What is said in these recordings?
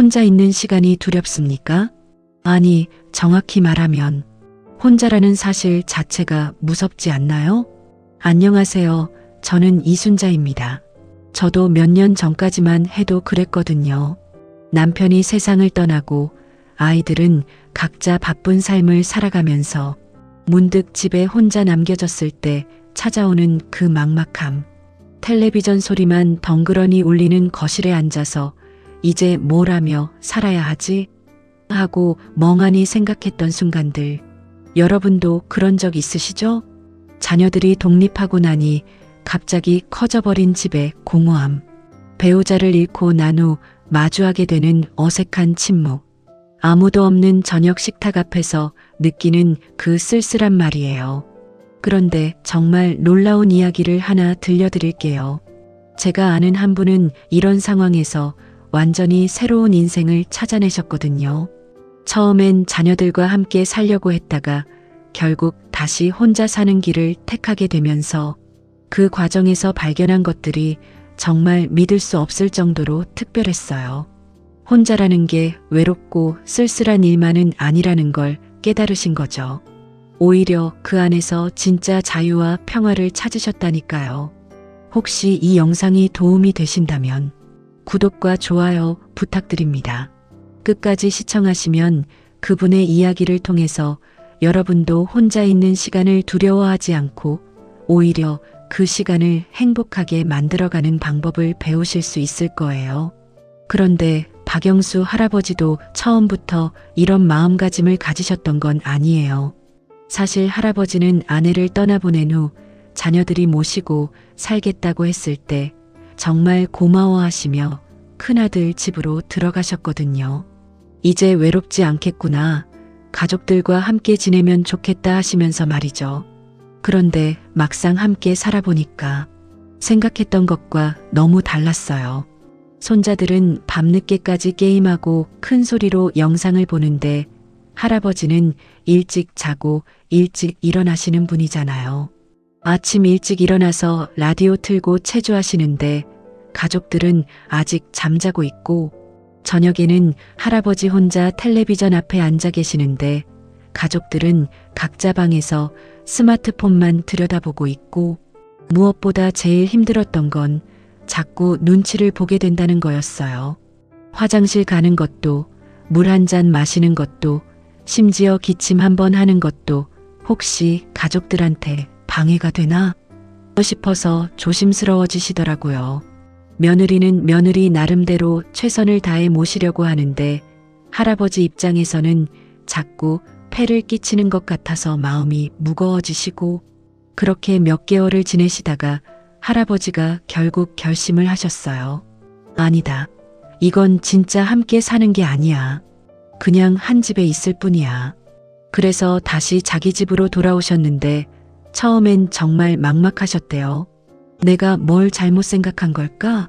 혼자 있는 시간이 두렵습니까? 아니, 정확히 말하면 혼자라는 사실 자체가 무섭지 않나요? 안녕하세요. 저는 이순자입니다. 저도 몇 년 전까지만 해도 그랬거든요. 남편이 세상을 떠나고 아이들은 각자 바쁜 삶을 살아가면서 문득 집에 혼자 남겨졌을 때 찾아오는 그 막막함. 텔레비전 소리만 덩그러니 울리는 거실에 앉아서 이제 뭘 하며 살아야 하지? 하고 멍하니 생각했던 순간들. 여러분도 그런 적 있으시죠? 자녀들이 독립하고 나니 갑자기 커져버린 집의 공허함. 배우자를 잃고 난 후 마주하게 되는 어색한 침묵. 아무도 없는 저녁 식탁 앞에서 느끼는 그 쓸쓸한 말이에요. 그런데 정말 놀라운 이야기를 하나 들려드릴게요. 제가 아는 한 분은 이런 상황에서 완전히 새로운 인생을 찾아내셨거든요. 처음엔 자녀들과 함께 살려고 했다가 결국 다시 혼자 사는 길을 택하게 되면서 그 과정에서 발견한 것들이 정말 믿을 수 없을 정도로 특별했어요. 혼자라는 게 외롭고 쓸쓸한 일만은 아니라는 걸 깨달으신 거죠. 오히려 그 안에서 진짜 자유와 평화를 찾으셨다니까요. 혹시 이 영상이 도움이 되신다면 구독과 좋아요 부탁드립니다. 끝까지 시청하시면 그분의 이야기를 통해서 여러분도 혼자 있는 시간을 두려워하지 않고 오히려 그 시간을 행복하게 만들어가는 방법을 배우실 수 있을 거예요. 그런데 박영수 할아버지도 처음부터 이런 마음가짐을 가지셨던 건 아니에요. 사실 할아버지는 아내를 떠나보낸 후 자녀들이 모시고 살겠다고 했을 때 정말 고마워하시며 큰아들 집으로 들어가셨거든요. 이제 외롭지 않겠구나. 가족들과 함께 지내면 좋겠다 하시면서 말이죠. 그런데 막상 함께 살아보니까 생각했던 것과 너무 달랐어요. 손자들은 밤늦게까지 게임하고 큰 소리로 영상을 보는데 할아버지는 일찍 자고 일찍 일어나시는 분이잖아요. 아침 일찍 일어나서 라디오 틀고 체조하시는데 가족들은 아직 잠자고 있고 저녁에는 할아버지 혼자 텔레비전 앞에 앉아 계시는데 가족들은 각자 방에서 스마트폰만 들여다보고 있고 무엇보다 제일 힘들었던 건 자꾸 눈치를 보게 된다는 거였어요. 화장실 가는 것도 물 한 잔 마시는 것도 심지어 기침 한 번 하는 것도 혹시 가족들한테 방해가 되나 싶어서 조심스러워지시더라고요. 며느리는 며느리 나름대로 최선을 다해 모시려고 하는데 할아버지 입장에서는 자꾸 폐를 끼치는 것 같아서 마음이 무거워지시고 그렇게 몇 개월을 지내시다가 할아버지가 결국 결심을 하셨어요. 아니다. 이건 진짜 함께 사는 게 아니야. 그냥 한 집에 있을 뿐이야. 그래서 다시 자기 집으로 돌아오셨는데 처음엔 정말 막막하셨대요. 내가 뭘 잘못 생각한 걸까?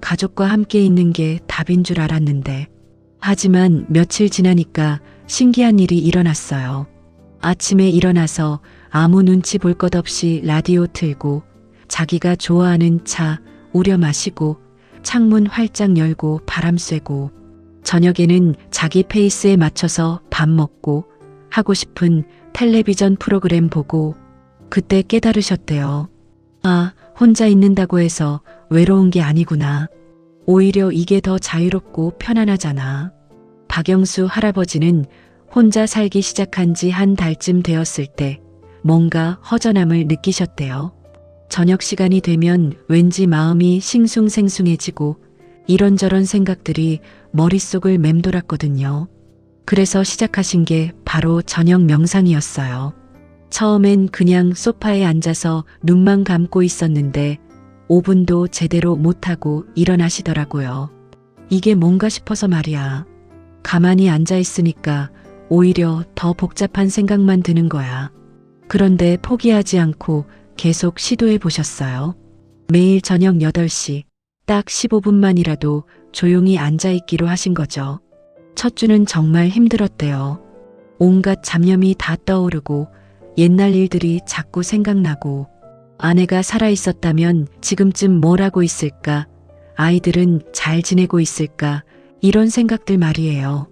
가족과 함께 있는 게 답인 줄 알았는데. 하지만 며칠 지나니까 신기한 일이 일어났어요. 아침에 일어나서 아무 눈치 볼 것 없이 라디오 틀고 자기가 좋아하는 차 우려 마시고 창문 활짝 열고 바람 쐬고 저녁에는 자기 페이스에 맞춰서 밥 먹고 하고 싶은 텔레비전 프로그램 보고 그때 깨달으셨대요. 아, 혼자 있는다고 해서 외로운 게 아니구나. 오히려 이게 더 자유롭고 편안하잖아. 박영수 할아버지는 혼자 살기 시작한 지 한 달쯤 되었을 때 뭔가 허전함을 느끼셨대요. 저녁 시간이 되면 왠지 마음이 싱숭생숭해지고 이런저런 생각들이 머릿속을 맴돌았거든요. 그래서 시작하신 게 바로 저녁 명상이었어요. 처음엔 그냥 소파에 앉아서 눈만 감고 있었는데 5분도 제대로 못하고 일어나시더라고요. 이게 뭔가 싶어서 말이야. 가만히 앉아 있으니까 오히려 더 복잡한 생각만 드는 거야. 그런데 포기하지 않고 계속 시도해 보셨어요. 매일 저녁 8시 딱 15분만이라도 조용히 앉아 있기로 하신 거죠. 첫 주는 정말 힘들었대요. 온갖 잡념이 다 떠오르고 옛날 일들이 자꾸 생각나고 아내가 살아 있었다면 지금쯤 뭘 하고 있을까? 아이들은 잘 지내고 있을까? 이런 생각들 말이에요.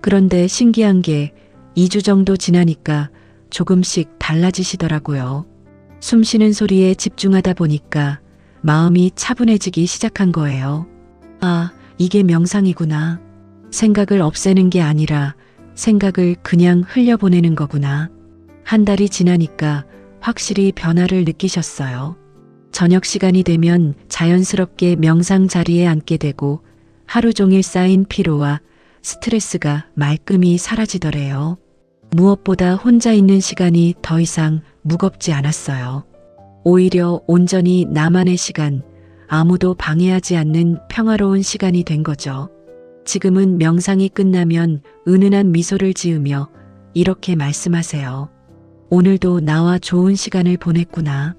그런데 신기한 게 2주 정도 지나니까 조금씩 달라지시더라고요. 숨 쉬는 소리에 집중하다 보니까 마음이 차분해지기 시작한 거예요. 아, 이게 명상이구나. 생각을 없애는 게 아니라 생각을 그냥 흘려보내는 거구나. 한 달이 지나니까 확실히 변화를 느끼셨어요. 저녁 시간이 되면 자연스럽게 명상 자리에 앉게 되고 하루 종일 쌓인 피로와 스트레스가 말끔히 사라지더래요. 무엇보다 혼자 있는 시간이 더 이상 무겁지 않았어요. 오히려 온전히 나만의 시간, 아무도 방해하지 않는 평화로운 시간이 된 거죠. 지금은 명상이 끝나면 은은한 미소를 지으며 이렇게 말씀하세요. 오늘도 나와 좋은 시간을 보냈구나.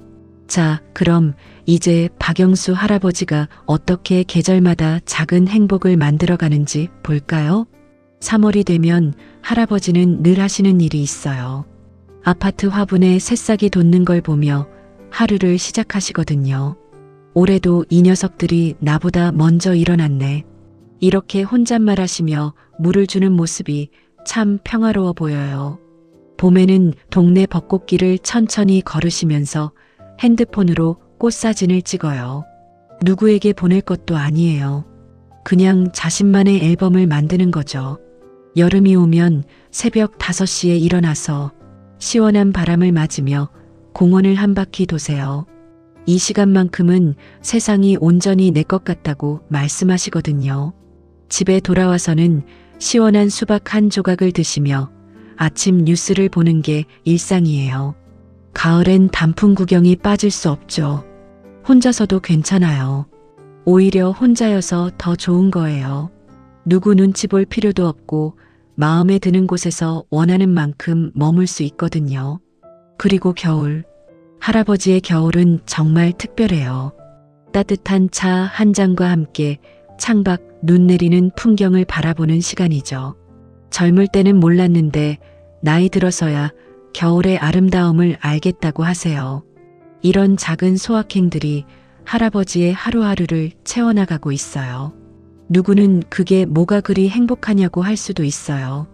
자, 그럼 이제 박영수 할아버지가 어떻게 계절마다 작은 행복을 만들어가는지 볼까요? 3월이 되면 할아버지는 늘 하시는 일이 있어요. 아파트 화분에 새싹이 돋는 걸 보며 하루를 시작하시거든요. 올해도 이 녀석들이 나보다 먼저 일어났네. 이렇게 혼잣말 하시며 물을 주는 모습이 참 평화로워 보여요. 봄에는 동네 벚꽃길을 천천히 걸으시면서 핸드폰으로 꽃사진을 찍어요. 누구에게 보낼 것도 아니에요. 그냥 자신만의 앨범을 만드는 거죠. 여름이 오면 새벽 5시에 일어나서 시원한 바람을 맞으며 공원을 한 바퀴 도세요. 이 시간만큼은 세상이 온전히 내 것 같다고 말씀하시거든요. 집에 돌아와서는 시원한 수박 한 조각을 드시며 아침 뉴스를 보는 게 일상이에요. 가을엔 단풍 구경이 빠질 수 없죠. 혼자서도 괜찮아요. 오히려 혼자여서 더 좋은 거예요. 누구 눈치 볼 필요도 없고 마음에 드는 곳에서 원하는 만큼 머물 수 있거든요. 그리고 겨울. 할아버지의 겨울은 정말 특별해요. 따뜻한 차 한 잔과 함께 창밖 눈 내리는 풍경을 바라보는 시간이죠. 젊을 때는 몰랐는데 나이 들어서야 겨울의 아름다움을 알겠다고 하세요. 이런 작은 소확행들이 할아버지의 하루하루를 채워나가고 있어요. 누구는 그게 뭐가 그리 행복하냐고 할 수도 있어요.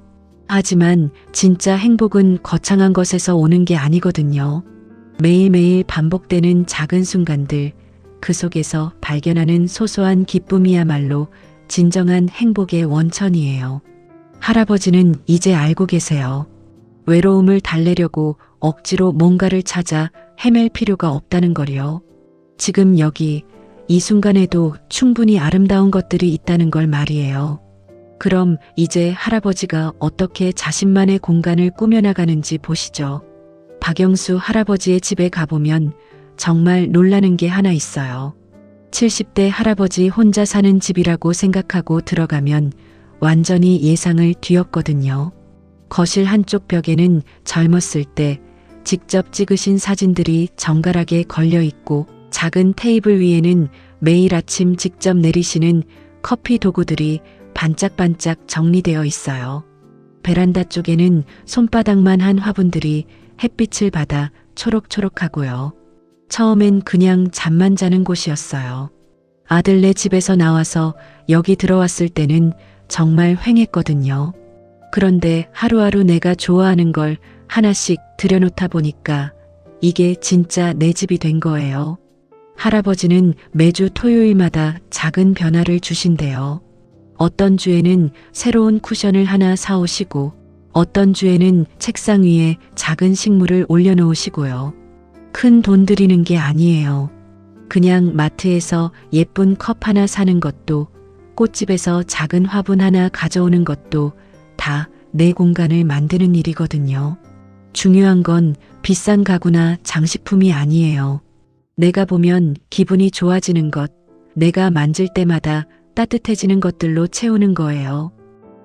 하지만 진짜 행복은 거창한 것에서 오는 게 아니거든요. 매일매일 반복되는 작은 순간들, 그 속에서 발견하는 소소한 기쁨이야말로 진정한 행복의 원천이에요. 할아버지는 이제 알고 계세요. 외로움을 달래려고 억지로 뭔가를 찾아 헤맬 필요가 없다는 걸요. 지금 여기 이 순간에도 충분히 아름다운 것들이 있다는 걸 말이에요. 그럼 이제 할아버지가 어떻게 자신만의 공간을 꾸며나가는지 보시죠. 박영수 할아버지의 집에 가보면 정말 놀라는 게 하나 있어요. 70대 할아버지 혼자 사는 집이라고 생각하고 들어가면 완전히 예상을 뒤엎거든요. 거실 한쪽 벽에는 젊었을 때 직접 찍으신 사진들이 정갈하게 걸려 있고 작은 테이블 위에는 매일 아침 직접 내리시는 커피 도구들이 반짝반짝 정리되어 있어요. 베란다 쪽에는 손바닥만 한 화분들이 햇빛을 받아 초록초록하고요. 처음엔 그냥 잠만 자는 곳이었어요. 아들네 집에서 나와서 여기 들어왔을 때는 정말 횡했거든요. 그런데 하루하루 내가 좋아하는 걸 하나씩 들여놓다 보니까 이게 진짜 내 집이 된 거예요. 할아버지는 매주 토요일마다 작은 변화를 주신대요. 어떤 주에는 새로운 쿠션을 하나 사오시고 어떤 주에는 책상 위에 작은 식물을 올려놓으시고요. 큰 돈 들이는 게 아니에요. 그냥 마트에서 예쁜 컵 하나 사는 것도 꽃집에서 작은 화분 하나 가져오는 것도 다 내 공간을 만드는 일이거든요. 중요한 건 비싼 가구나 장식품이 아니에요. 내가 보면 기분이 좋아지는 것, 내가 만질 때마다 따뜻해지는 것들로 채우는 거예요.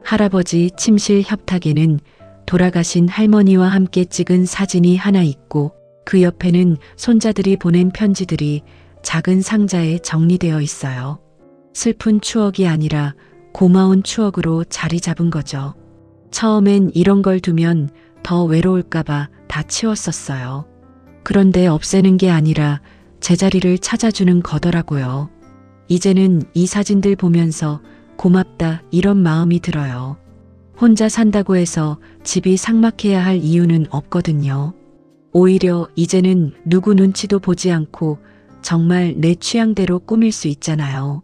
할아버지 침실 협탁에는 돌아가신 할머니와 함께 찍은 사진이 하나 있고 그 옆에는 손자들이 보낸 편지들이 작은 상자에 정리되어 있어요. 슬픈 추억이 아니라 고마운 추억으로 자리 잡은 거죠. 처음엔 이런 걸 두면 더 외로울까봐 다 치웠었어요. 그런데 없애는 게 아니라 제자리를 찾아주는 거더라고요. 이제는 이 사진들 보면서 고맙다 이런 마음이 들어요. 혼자 산다고 해서 집이 삭막해야 할 이유는 없거든요. 오히려 이제는 누구 눈치도 보지 않고 정말 내 취향대로 꾸밀 수 있잖아요.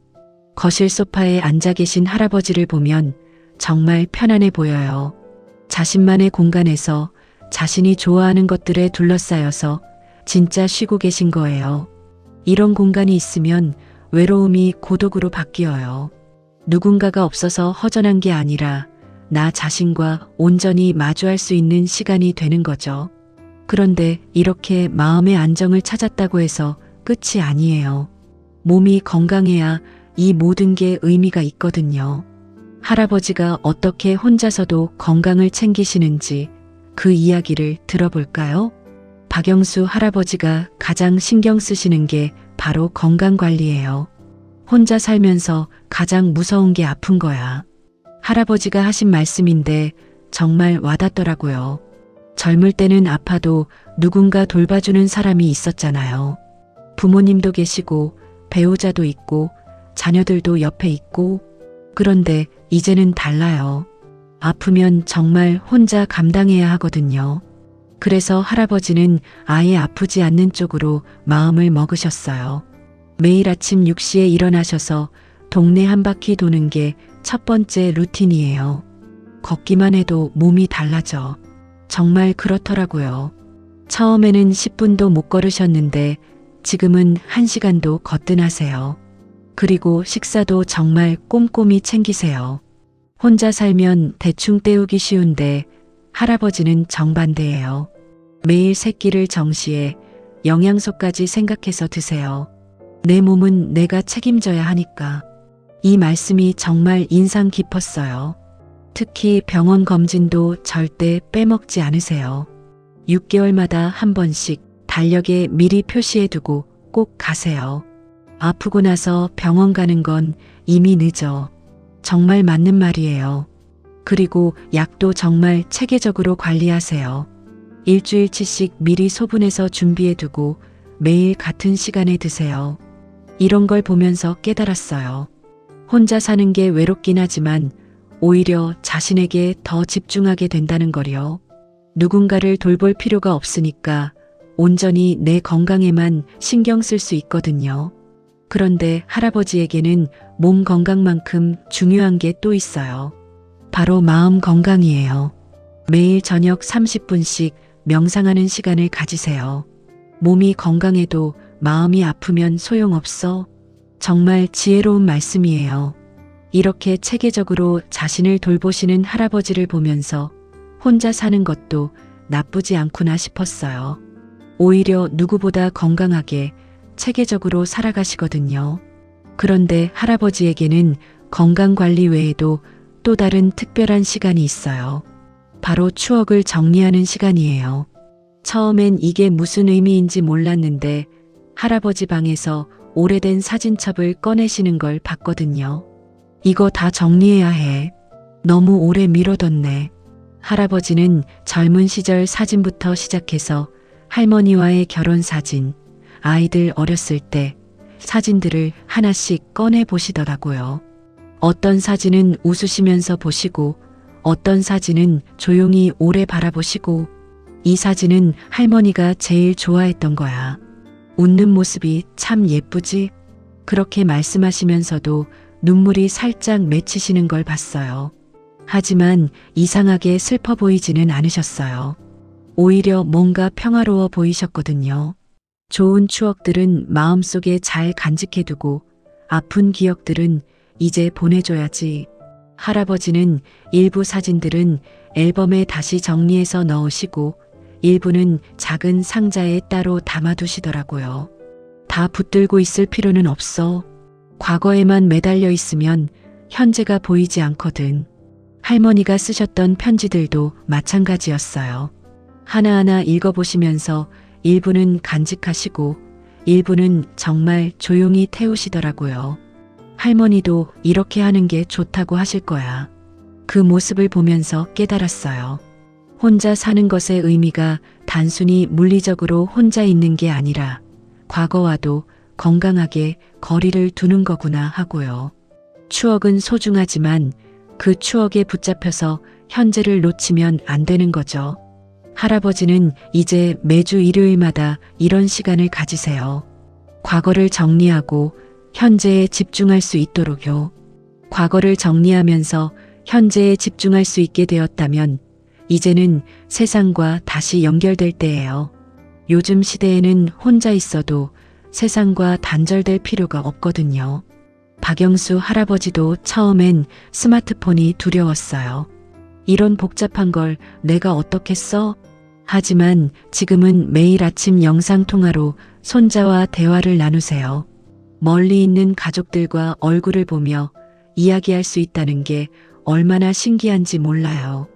거실 소파에 앉아 계신 할아버지를 보면 정말 편안해 보여요. 자신만의 공간에서 자신이 좋아하는 것들에 둘러싸여서 진짜 쉬고 계신 거예요. 이런 공간이 있으면 외로움이 고독으로 바뀌어요. 누군가가 없어서 허전한 게 아니라 나 자신과 온전히 마주할 수 있는 시간이 되는 거죠. 그런데 이렇게 마음의 안정을 찾았다고 해서 끝이 아니에요. 몸이 건강해야 이 모든 게 의미가 있거든요. 할아버지가 어떻게 혼자서도 건강을 챙기시는지 그 이야기를 들어볼까요? 박영수 할아버지가 가장 신경 쓰시는 게 바로 건강 관리예요. 혼자 살면서 가장 무서운 게 아픈 거야. 할아버지가 하신 말씀인데 정말 와닿더라고요. 젊을 때는 아파도 누군가 돌봐주는 사람이 있었잖아요. 부모님도 계시고 배우자도 있고 자녀들도 옆에 있고 그런데 이제는 달라요. 아프면 정말 혼자 감당해야 하거든요. 그래서 할아버지는 아예 아프지 않는 쪽으로 마음을 먹으셨어요. 매일 아침 6시에 일어나셔서 동네 한 바퀴 도는 게 첫 번째 루틴이에요. 걷기만 해도 몸이 달라져. 정말 그렇더라고요. 처음에는 10분도 못 걸으셨는데 지금은 1시간도 거뜬하세요. 그리고 식사도 정말 꼼꼼히 챙기세요. 혼자 살면 대충 때우기 쉬운데 할아버지는 정반대예요. 매일 새끼를 정시해 영양소까지 생각해서 드세요. 내 몸은 내가 책임져야 하니까. 이 말씀이 정말 인상 깊었어요. 특히 병원 검진도 절대 빼먹지 않으세요. 6개월마다 한 번씩 달력에 미리 표시해 두고 꼭 가세요. 아프고 나서 병원 가는 건 이미 늦어. 정말 맞는 말이에요. 그리고 약도 정말 체계적으로 관리하세요. 일주일치씩 미리 소분해서 준비해두고 매일 같은 시간에 드세요. 이런 걸 보면서 깨달았어요. 혼자 사는 게 외롭긴 하지만 오히려 자신에게 더 집중하게 된다는 거요. 누군가를 돌볼 필요가 없으니까 온전히 내 건강에만 신경 쓸 수 있거든요. 그런데 할아버지에게는 몸 건강만큼 중요한 게 또 있어요. 바로 마음 건강이에요. 매일 저녁 30분씩 명상하는 시간을 가지세요. 몸이 건강해도 마음이 아프면 소용없어. 정말 지혜로운 말씀이에요. 이렇게 체계적으로 자신을 돌보시는 할아버지를 보면서 혼자 사는 것도 나쁘지 않구나 싶었어요. 오히려 누구보다 건강하게 체계적으로 살아가시거든요. 그런데 할아버지에게는 건강 관리 외에도 또 다른 특별한 시간이 있어요. 바로 추억을 정리하는 시간이에요. 처음엔 이게 무슨 의미인지 몰랐는데 할아버지 방에서 오래된 사진첩을 꺼내시는 걸 봤거든요. 이거 다 정리해야 해. 너무 오래 미뤄뒀네. 할아버지는 젊은 시절 사진부터 시작해서 할머니와의 결혼 사진, 아이들 어렸을 때 사진들을 하나씩 꺼내 보시더라고요. 어떤 사진은 웃으시면서 보시고 어떤 사진은 조용히 오래 바라보시고 이 사진은 할머니가 제일 좋아했던 거야. 웃는 모습이 참 예쁘지? 그렇게 말씀하시면서도 눈물이 살짝 맺히시는 걸 봤어요. 하지만 이상하게 슬퍼 보이지는 않으셨어요. 오히려 뭔가 평화로워 보이셨거든요. 좋은 추억들은 마음속에 잘 간직해두고 아픈 기억들은 이제 보내줘야지. 할아버지는 일부 사진들은 앨범에 다시 정리해서 넣으시고 일부는 작은 상자에 따로 담아두시더라고요. 다 붙들고 있을 필요는 없어. 과거에만 매달려 있으면 현재가 보이지 않거든. 할머니가 쓰셨던 편지들도 마찬가지였어요. 하나하나 읽어보시면서 일부는 간직하시고 일부는 정말 조용히 태우시더라고요. 할머니도 이렇게 하는 게 좋다고 하실 거야. 그 모습을 보면서 깨달았어요. 혼자 사는 것의 의미가 단순히 물리적으로 혼자 있는 게 아니라 과거와도 건강하게 거리를 두는 거구나 하고요. 추억은 소중하지만 그 추억에 붙잡혀서 현재를 놓치면 안 되는 거죠. 할아버지는 이제 매주 일요일마다 이런 시간을 가지세요. 과거를 정리하고 현재에 집중할 수 있도록요. 과거를 정리하면서 현재에 집중할 수 있게 되었다면 이제는 세상과 다시 연결될 때예요. 요즘 시대에는 혼자 있어도 세상과 단절될 필요가 없거든요. 박영수 할아버지도 처음엔 스마트폰이 두려웠어요. 이런 복잡한 걸 내가 어떻게 써? 하지만 지금은 매일 아침 영상통화로 손자와 대화를 나누세요. 멀리 있는 가족들과 얼굴을 보며 이야기할 수 있다는 게 얼마나 신기한지 몰라요.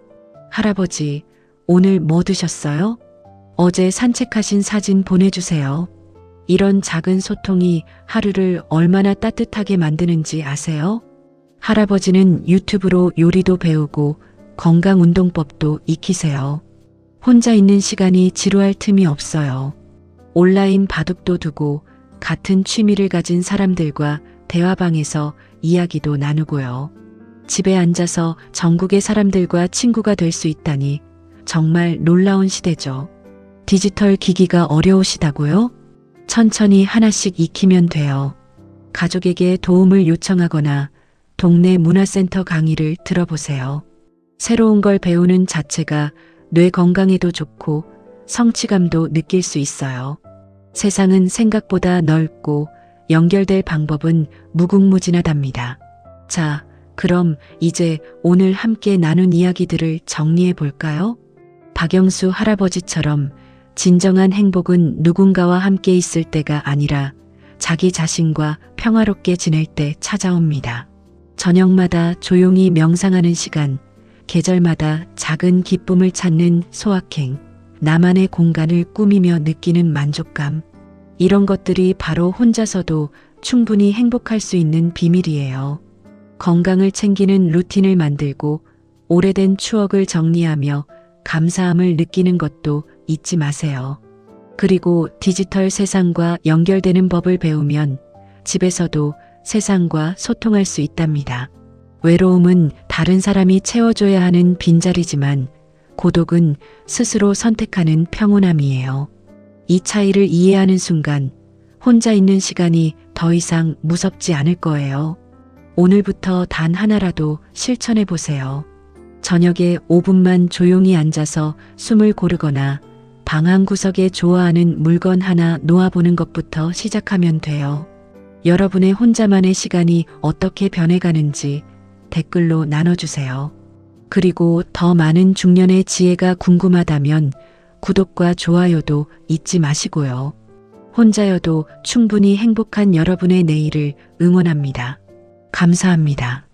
할아버지, 오늘 뭐 드셨어요? 어제 산책하신 사진 보내주세요. 이런 작은 소통이 하루를 얼마나 따뜻하게 만드는지 아세요? 할아버지는 유튜브로 요리도 배우고 건강 운동법도 익히세요. 혼자 있는 시간이 지루할 틈이 없어요. 온라인 바둑도 두고 같은 취미를 가진 사람들과 대화방에서 이야기도 나누고요. 집에 앉아서 전국의 사람들과 친구가 될 수 있다니 정말 놀라운 시대죠. 디지털 기기가 어려우시다고요? 천천히 하나씩 익히면 돼요. 가족에게 도움을 요청하거나 동네 문화센터 강의를 들어보세요. 새로운 걸 배우는 자체가 뇌 건강에도 좋고 성취감도 느낄 수 있어요. 세상은 생각보다 넓고 연결될 방법은 무궁무진하답니다. 자, 그럼 이제 오늘 함께 나눈 이야기들을 정리해 볼까요? 박영수 할아버지처럼 진정한 행복은 누군가와 함께 있을 때가 아니라 자기 자신과 평화롭게 지낼 때 찾아옵니다. 저녁마다 조용히 명상하는 시간, 계절마다 작은 기쁨을 찾는 소확행, 나만의 공간을 꾸미며 느끼는 만족감. 이런 것들이 바로 혼자서도 충분히 행복할 수 있는 비밀이에요. 건강을 챙기는 루틴을 만들고 오래된 추억을 정리하며 감사함을 느끼는 것도 잊지 마세요. 그리고 디지털 세상과 연결되는 법을 배우면 집에서도 세상과 소통할 수 있답니다. 외로움은 다른 사람이 채워줘야 하는 빈자리지만 고독은 스스로 선택하는 평온함이에요. 이 차이를 이해하는 순간 혼자 있는 시간이 더 이상 무섭지 않을 거예요. 오늘부터 단 하나라도 실천해 보세요. 저녁에 5분만 조용히 앉아서 숨을 고르거나 방 한 구석에 좋아하는 물건 하나 놓아보는 것부터 시작하면 돼요. 여러분의 혼자만의 시간이 어떻게 변해가는지 댓글로 나눠주세요. 그리고 더 많은 중년의 지혜가 궁금하다면 구독과 좋아요도 잊지 마시고요. 혼자여도 충분히 행복한 여러분의 내일을 응원합니다. 감사합니다.